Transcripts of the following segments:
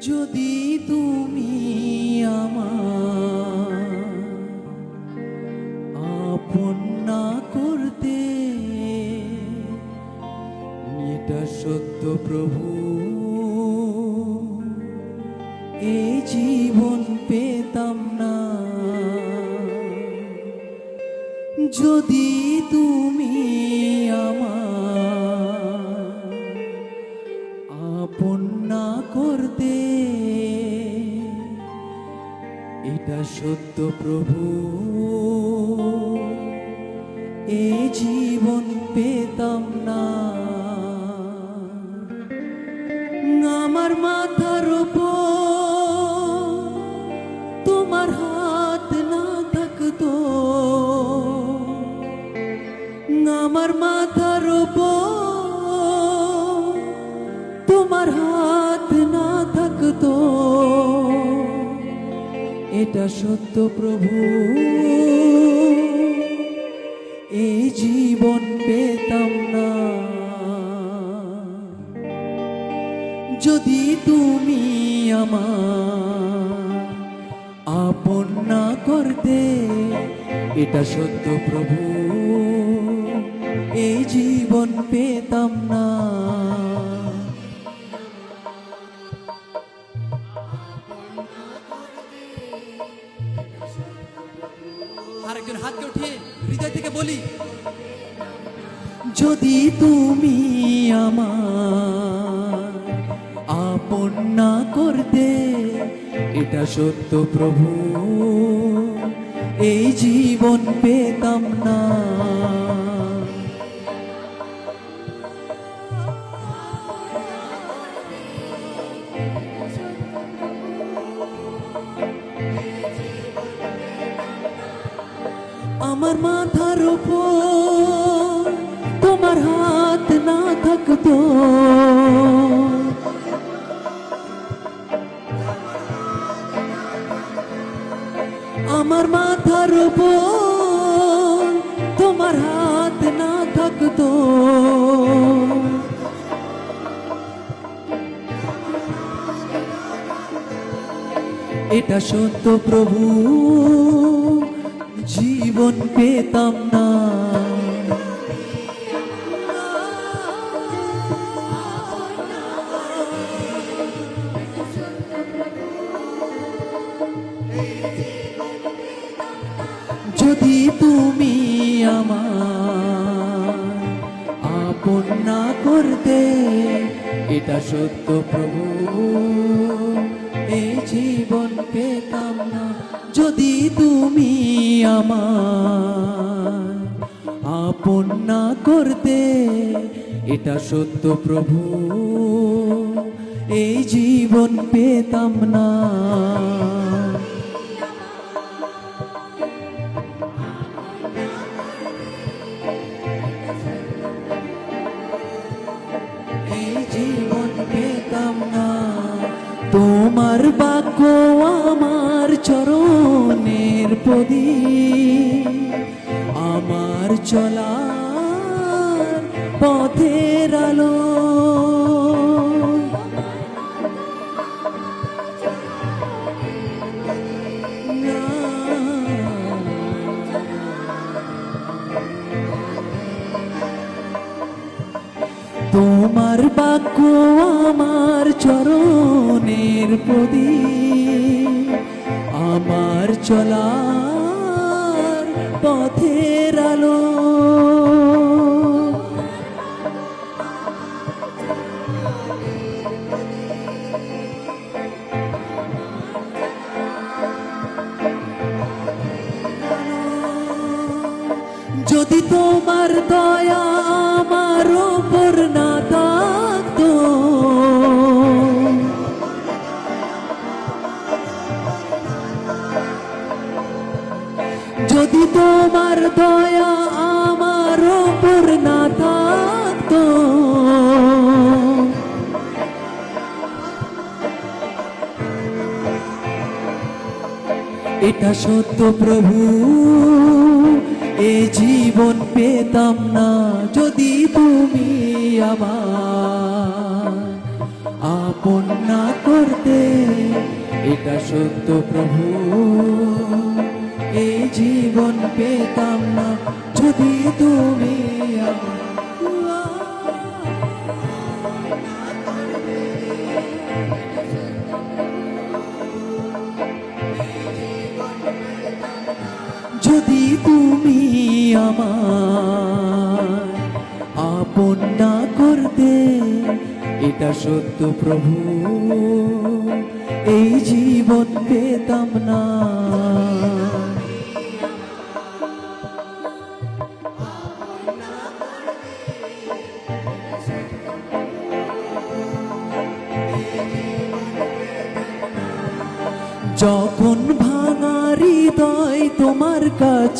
যদি তুমি আমার না করতে এটা সত্য প্রভু। এই জীবন পেতাম না। যদি তুমি সত্য প্রভু। এ জীবন পেতাম না। আমার মাথার উপর তোমার হাত না থাকতো। আমার মাথার উপর তোমার হাত এটা সত্য প্রভু। এই জীবন পেতাম না। যদি তুমি আমার আপন না করতে, এটা সত্য প্রভু। এই জীবন পেতাম না। বলি। যদি তুমি আমার আপন না করতে এটা সত্য প্রভু এই জীবন পেতাম না। আমার মাথার উপর, তোমার হাত না থাকতো। আমার মাথার উপর, তোমার হাত না থাকতো। এটা সত্য প্রভু। জীবন পেতাম না। যদি তুমি আমার আপন না করতে এটা সত্য প্রভু। জীবন পেতাম না, যদি তুমি আমার আপন না করতে, এটা সত্য প্রভু, এই জীবন পেতাম না। পদি আমার চলার পথের আলো। তোমার বাক্য আমার চরণের প্রদি আমার চলার পথের আলো। যদি তোমার দয়া আমার না এটা সত্য প্রভু, এ জীবন পেতাম না যদি তুমি আমার। আপন না করতে এটা সত্য প্রভু এই জীবন পেতাম না। যদি তুমি যদি তুমি আমার আপন না করতে, এটা সত্য প্রভু, এই জীবন পেতাম না।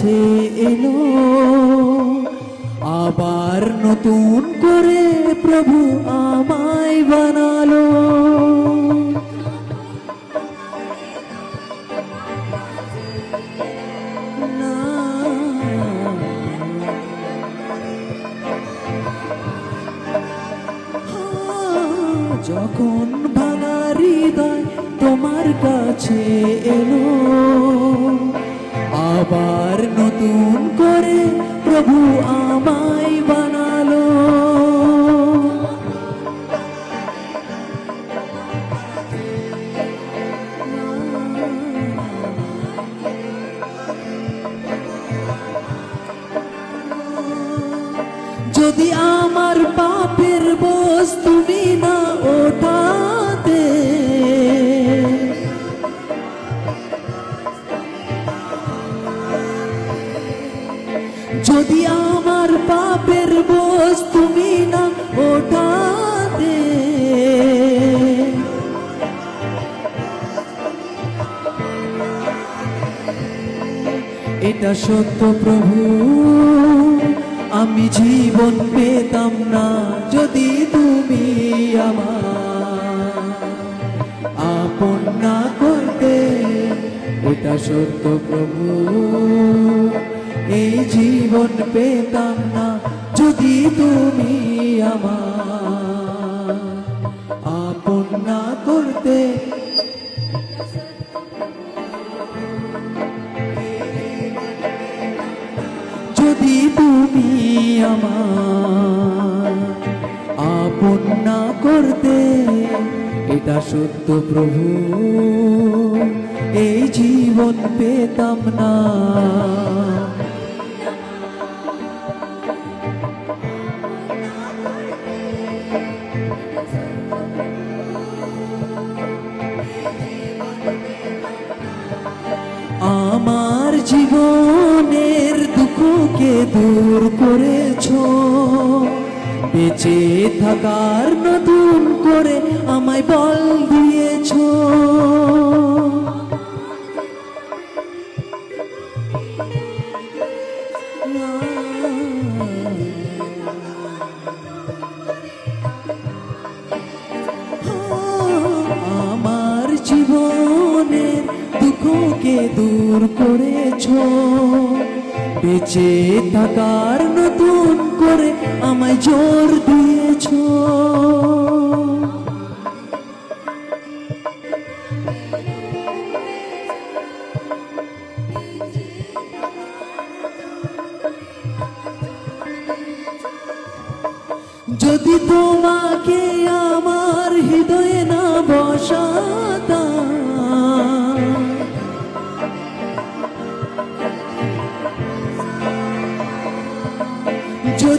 কাছে এলো। আবার নতুন করে প্রভু আমায় বানালো। না। যখন ভাঙা হৃদয় তোমার কাছে এলো যদি আমার পাপের বোঝ তুমি না ওঠাতে যদি আমার পাপের বোঝ তুমি না ওঠাতে এটা সত্য প্রভু। আমি জীবন পেতাম না যদি তুমি আমার। আপন না করতে এটা সত্য প্রভু। এই জীবন পেতাম না যদি তুমি আমার। আপন না করতে আমার। আপন না করতে এটা সত্য প্রভু। এই জীবন পেতাম না। আমার জীবনের দুঃখকে দূর করেছ। বেঁচে থাকার নতুন করে আমায় বল দিয়েছ। থাকার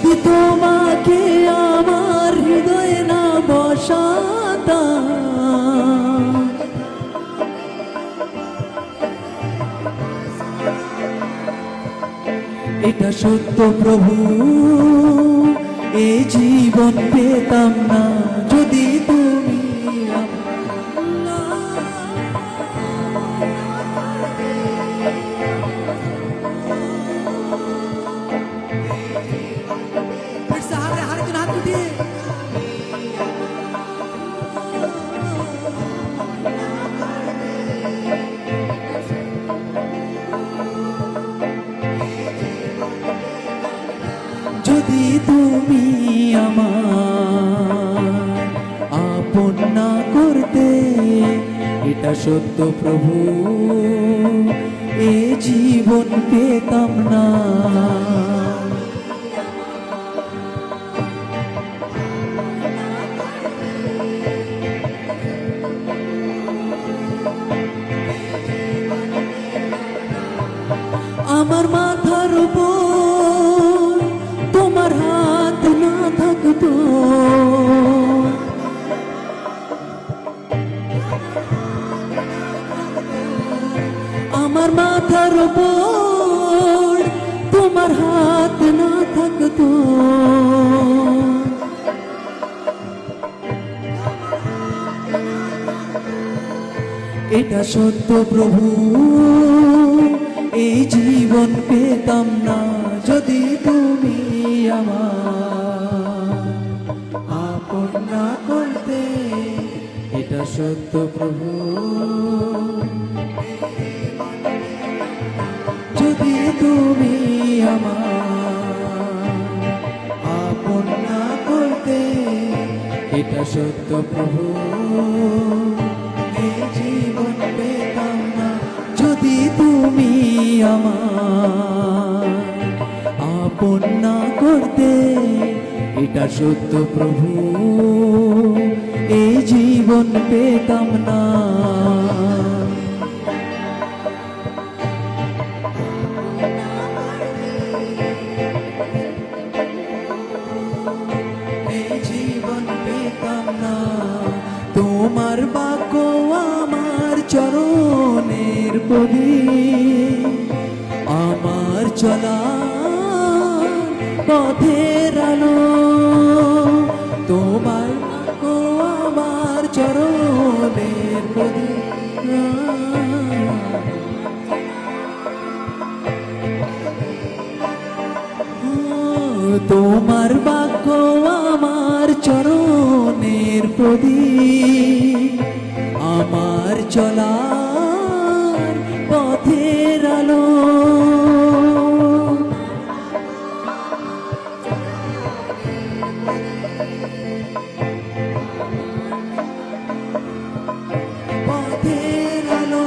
যদি তোমাকে আমার হৃদয়ে না বসাতা এটা সত্য প্রভু এই জীবন পেতাম না। যদি না করতে এটা সত্য প্রভু। এ জীবন পেতাম না। উপর তোমার হাত না থাকতো। এটা সত্য প্রভু, এই জীবন পেতাম না যদি তুমি আমার। আপন না করতে এটা সত্য প্রভু। তুমি আমার আপন না করতে এটা সত্য প্রভু। এই জীবন পেতাম না যদি তুমি আমার আপন না করতে এটা সত্য প্রভু। এই জীবন পেতাম না তোমার বাক্য আমার চরণের পরি আমার চলা পথের আলো তোমার বাক্য আমার চরণের প্রদীপ। আমার চলার পথের আলো। পথের আলো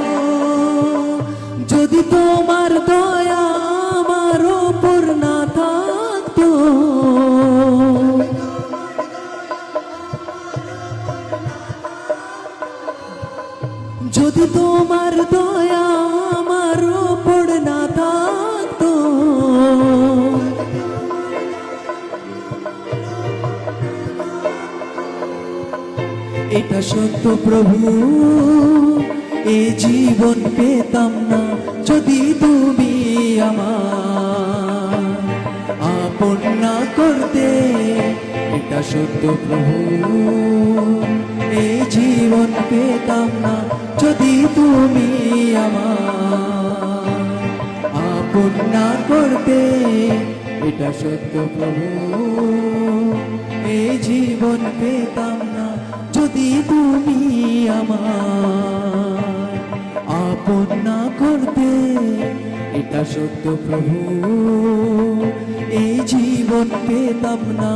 যদি তোমার দয়া সত্য প্রভু, এ জীবন পেতাম না যদি তুমি আমার। আপন না করতে এটা সত্য প্রভু, এ জীবন পেতাম না যদি তুমি আমার। আপন না করতে এটা সত্য প্রভু এই জীবন পেতাম যদি তুমি আমার আপন না করতে এটা সত্য প্রভু এই জীবন পেতাম না।